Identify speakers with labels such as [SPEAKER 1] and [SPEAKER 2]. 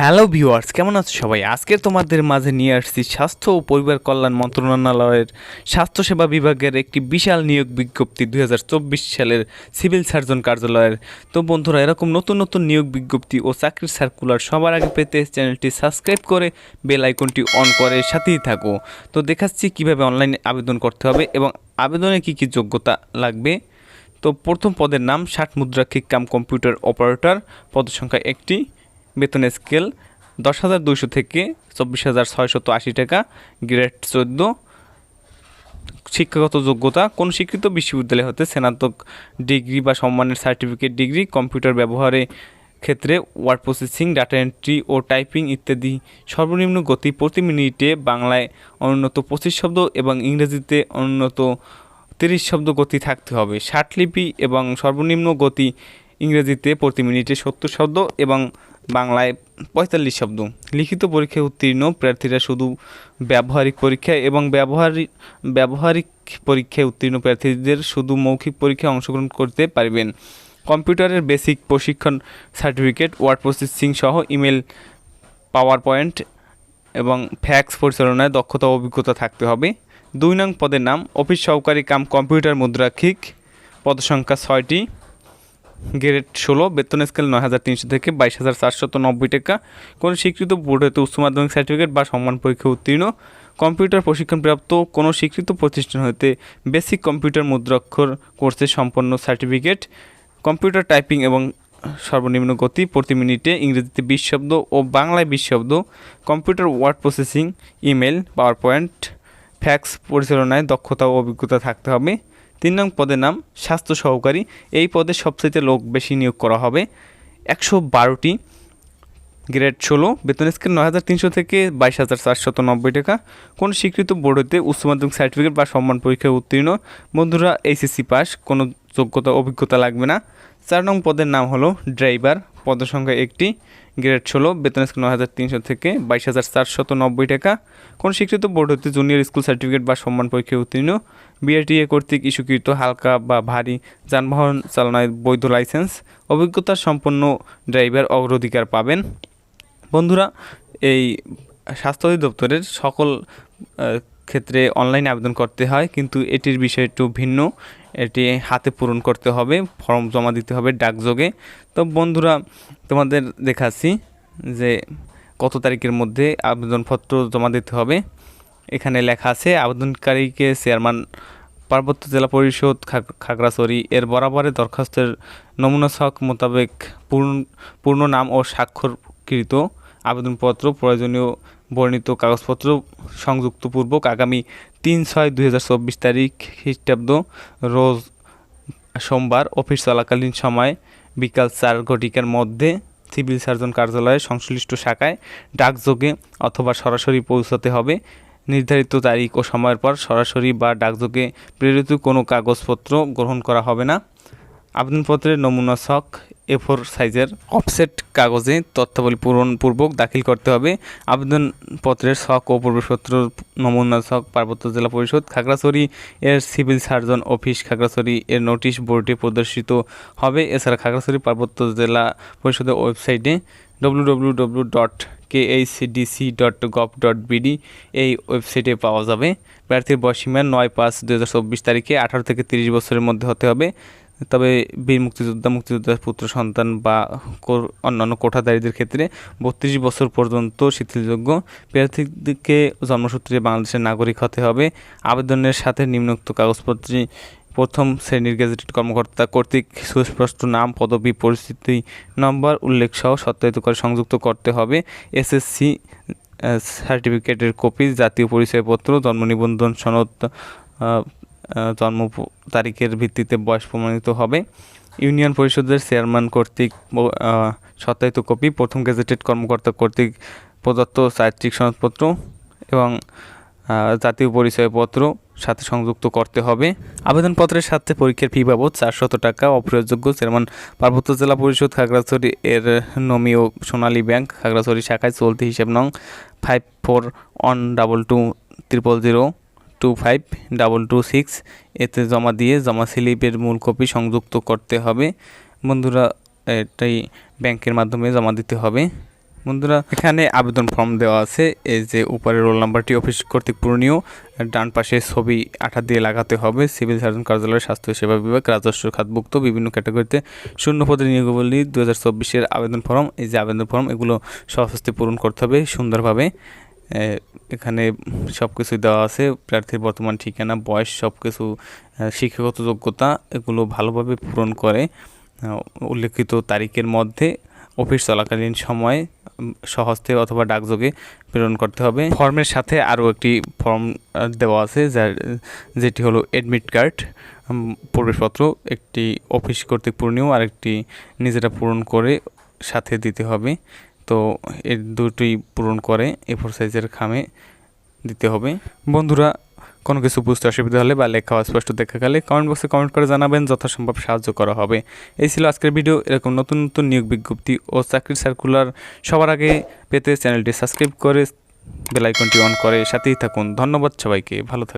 [SPEAKER 1] Hello viewers কেমন আছো সবাই? আজকে তোমাদের মাঝে নিয়ে আসছি স্বাস্থ্য ও পরিবার কল্যাণ মন্ত্রণালয়ের স্বাস্থ্যসেবা বিভাগের একটি বিশাল নিয়োগ বিজ্ঞপ্তি দুই হাজার চব্বিশ সালের সিভিল সার্জন কার্যালয়ের। তো বন্ধুরা, এরকম নতুন নতুন নিয়োগ বিজ্ঞপ্তি ও চাকরির সার্কুলার সবার আগে পেতে চ্যানেলটি সাবস্ক্রাইব করে বেল আইকনটি অন করে সাথেই থাকো। তো দেখাচ্ছি কীভাবে অনলাইনে আবেদন করতে হবে এবং আবেদনে কি কি যোগ্যতা লাগবে। তো প্রথম পদের নাম, ষাট মুদ্রাক্ষিক কাম কম্পিউটার অপারেটর পদসংখ্যা একটি। বেতন স্কেল দশ হাজার দুইশো থেকে চব্বিশ হাজার ছয়শত আশি টাকা, গ্রেড চোদ্দ। শিক্ষাগত যোগ্যতা, কোন স্বীকৃত বিশ্ববিদ্যালয় হতে স্নাতক ডিগ্রি বা সম্মানের সার্টিফিকেট, ডিগ্রি, কম্পিউটার ব্যবহারে ক্ষেত্রে ওয়ার্ড প্রসেসিং, ডাটা এন্ট্রি ও টাইপিং ইত্যাদি সর্বনিম্ন গতি প্রতি মিনিটে বাংলায় অনুন্নত পঁচিশ শব্দ এবং ইংরেজিতে অনুন্নত তিরিশ শব্দ গতি থাকতে হবে। ষাট লিপি এবং সর্বনিম্ন গতি ইংরেজিতে প্রতি মিনিটে সত্তর শব্দ এবং বাংলায় পঁয়তাল্লিশ শব্দ। লিখিত পরীক্ষায় উত্তীর্ণ প্রার্থীরা শুধু ব্যবহারিক পরীক্ষায় এবং ব্যবহারিক ব্যবহারিক পরীক্ষায় উত্তীর্ণ প্রার্থীদের শুধু মৌখিক পরীক্ষায় অংশগ্রহণ করতে পারবেন। কম্পিউটারের বেসিক প্রশিক্ষণ সার্টিফিকেট, ওয়ার্ড প্রসেসিং সহ ইমেল পাওয়ার পয়েন্ট এবং ফ্যাক্স পরিচালনায় দক্ষতা অভিজ্ঞতা থাকতে হবে। দুই নং পদের নাম, অফিস সহকারী কাম কম্পিউটার মুদ্রাক্ষিক, পদসংখ্যা ছয়টি। গ্রেড ষোলো, বেতন স্কেল নয় হাজার তিনশো থেকে বাইশ হাজার চারশত নব্বই টাকা। কোনো স্বীকৃত বোর্ড হতে উচ্চ মাধ্যমিক সার্টিফিকেট বা সম্মান পরীক্ষা উত্তীর্ণ। কম্পিউটার প্রশিক্ষণপ্রাপ্ত কোনো স্বীকৃত প্রতিষ্ঠান হতে বেসিক কম্পিউটার মুদ্রাক্ষর কোর্সে সম্পন্ন সার্টিফিকেট, কম্পিউটার টাইপিং এবং সর্বনিম্ন গতি প্রতি মিনিটে ইংরেজিতে বিশ শব্দ ও বাংলায় বিশ শব্দ, computer word processing, email power point fax পরিচালনায় দক্ষতা ও অভিজ্ঞতা থাকতে হবে। তিন নং পদের নাম স্বাস্থ্য সহকারী। এই পদে সবচেয়ে লোক বেশি নিয়োগ করা হবে। একশো বারোটি গ্রেড ষোলো, বেতন স্কেল নয় হাজার তিনশো থেকে বাইশ হাজার চারশত নব্বই টাকা। কোনো স্বীকৃত বোর্ড হতে উচ্চ মাধ্যমিক সার্টিফিকেট বা সম্মান পরীক্ষায় উত্তীর্ণ। বন্ধুরা, এইচএসসি পাস। কোনো যোগ্যতা অভিজ্ঞতা লাগবে না। চার নং পদের নাম হলো ড্রাইভার। পদের সংখ্যা একটি, গ্রেড ষোলো, বেতন স্কেল নয় হাজার তিনশো থেকে বাইশ হাজার চারশত নব্বই টাকা। কোন স্বীকৃত বোর্ড হতে জুনিয়র স্কুল সার্টিফিকেট বা সম্মান পরীক্ষায় উত্তীর্ণ। বিআরটিএ কর্তৃক ইস্যুকৃত হালকা বা ভারী যানবাহন চালনায় বৈধ লাইসেন্স অভিজ্ঞতা সম্পন্ন ড্রাইভার অগ্রাধিকার পাবেন। বন্ধুরা, এই স্বাস্থ্য অধিদপ্তরের সকল ক্ষেত্রে অনলাইনে আবেদন করতে হয়, কিন্তু এটির বিষয় একটু ভিন্ন। এটি হাতে পূরণ করতে হবে, ফর্ম জমা দিতে হবে ডাকযোগে। তো বন্ধুরা, তোমাদের দেখাচ্ছি যে কত তারিখের মধ্যে আবেদনপত্র জমা দিতে হবে। এখানে লেখা আছে, আবেদনকারীকে চেয়ারম্যান, পার্বত্য জেলা পরিষদ খাগ- খাগড়াছড়ি, এর বরাবরে দরখাস্তের নমুনা ছক মোতাবেক পূর্ণ পূর্ণ নাম ও স্বাক্ষরকৃত আবেদনপত্র প্রয়োজনীয় বর্ণিত কাগজপত্র সংযুক্তপূর্বক আগামী তিন ছয় দুই তারিখ খ্রিস্টাব্দ রোজ সোমবার অফিস চলাকালীন সময় বিকাল চার ঘটিকার মধ্যে সিভিল সার্জন কার্যালয়ের সংশ্লিষ্ট শাখায় ডাকযোগে অথবা সরাসরি পৌঁছাতে হবে। নির্ধারিত তারিখ ও সময়ের পর সরাসরি বা ডাকযোগে প্রেরিত কোনো কাগজপত্র গ্রহণ করা হবে না। আবেদনপত্রের নমুনা ছক এ ফোর সাইজের অফসেট কাগজে তথ্যাবলী পূরণপূর্বক দাখিল করতে হবে। আবেদনপত্রের ছক ও প্রবেশপত্র নমুনা ছক, পার্বত্য জেলা পরিষদ, খাগড়াছড়ি এর সিভিল সার্জন অফিস, খাগড়াছড়ি এর নোটিশ বোর্ডে প্রদর্শিত হবে। এছাড়া খাগড়াছড়ি পার্বত্য জেলা পরিষদের ওয়েবসাইটে www.khcdc.gov.bd dot dot gov dot BD এই ওয়েবসাইটে পাওয়া যাবে। প্রার্থীর বয়সীমা নয় পাঁচ দু তারিখে আঠারো থেকে তিরিশ বছরের মধ্যে হতে হবে। তবে বীর মুক্তিযোদ্ধা, মুক্তিযোদ্ধার পুত্র, সন্তান বা অন্যান্য কোঠাধারীদের ক্ষেত্রে বত্রিশ বছর পর্যন্ত শিথিলযোগ্য। প্রার্থীদেরকে জন্মসূত্রে বাংলাদেশের নাগরিক হতে হবে। আবেদনের সাথে নিম্নোক্ত কাগজপত্রে প্রথম শ্রেণির গেজেটেড কর্মকর্তা কর্তৃক সুস্পষ্ট নাম, পদবি পরিস্থিতি নম্বর উল্লেখ সহ সত্যায়িত করে সংযুক্ত করতে হবে। এসএসসি সার্টিফিকেটের কপি, জাতীয় পরিচয়পত্র, জন্ম নিবন্ধন সনদ জন্ম তারিখের ভিত্তিতে বয়স প্রমাণিত হবে। ইউনিয়ন পরিষদের চেয়ারম্যান কর্তৃক সত্যায়িত কপি, প্রথম গেজেটেড কর্মকর্তা কর্তৃক প্রদত্ত চারিত্রিক সনদপত্র এবং জাতীয় পরিচয়পত্র সাথে সংযুক্ত করতে হবে। আবেদনপত্রের সাথে পরীক্ষার ফি বাবদ চারশত টাকা অপ্রয়োগযোগ্য চেয়ারম্যান পার্বত্য জেলা পরিষদ খাগড়াছড়ি এর নমীয় সোনালী ব্যাংক, খাগড়াছড়ি শাখায় চলতি হিসেব নং five four one double two triple zero two five double two six এতে জমা দিয়ে জমা স্লিপের মূল কপি সংযুক্ত করতে হবে। বন্ধুরা, এটাই ব্যাংকের মাধ্যমে জমা দিতে হবে। বন্ধুরা, এখানে আবেদন ফর্ম দেওয়া আছে। এই যে উপরে রোল নাম্বারটি অফিস কর্তৃক পূরণীয়, ডান পাশে ছবি আঠা দিয়ে লাগাতে হবে। সিভিল সার্জন কার্যালয় স্বাস্থ্য সেবা বিভাগ, রাজস্ব খাতভুক্ত, বিভিন্ন ক্যাটাগরিতে শূন্য পদে নিয়োগবলী দু হাজার চব্বিশের আবেদন ফর্ম। এই যে আবেদন ফর্ম, এগুলো সহস্তে পূরণ করতে হবে সুন্দরভাবে। এখানে সব কিছুই দেওয়া আছে। প্রার্থীর বর্তমান ঠিকানা বয়স সব কিছু শিক্ষাগত যোগ্যতা এগুলো ভালোভাবে পূরণ করে। উল্লেখিত তারিখের মধ্যে অফিস চলাকালীন সময়ে উম, সহজতে অথবা ডাকযোগে প্রেরণ করতে হবে। ফর্মের সাথে আরও একটি ফর্ম দেওয়া আছে যার যেটি হলো অ্যাডমিট কার্ড। প্রবেশপত্র একটি অফিস কর্তৃক পূরণীয় আর একটি নিজেরা পূরণ করে সাথে দিতে হবে। তো এর দুটোই পূরণ করে এ ফোর সাইজের খামে দিতে হবে। বন্ধুরা, কোনো কিছু বুঝতে অসুবিধা হলে বা লেখা অস্পষ্ট দেখা গেলে কমেন্ট বক্সে কমেন্ট করে জানাবেন, যথাসম্ভব সাহায্য করা হবে। এই ছিল আজকের ভিডিও এরকম নতুন নতুন নিয়োগ বিজ্ঞপ্তি ও চাকরির সার্কুলার সবার আগে পেতে চ্যানেলটি সাবস্ক্রাইব করে বেলাইকনটি অন করে সাথেই থাকুন। ধন্যবাদ সবাইকে। ভালো থাকুন।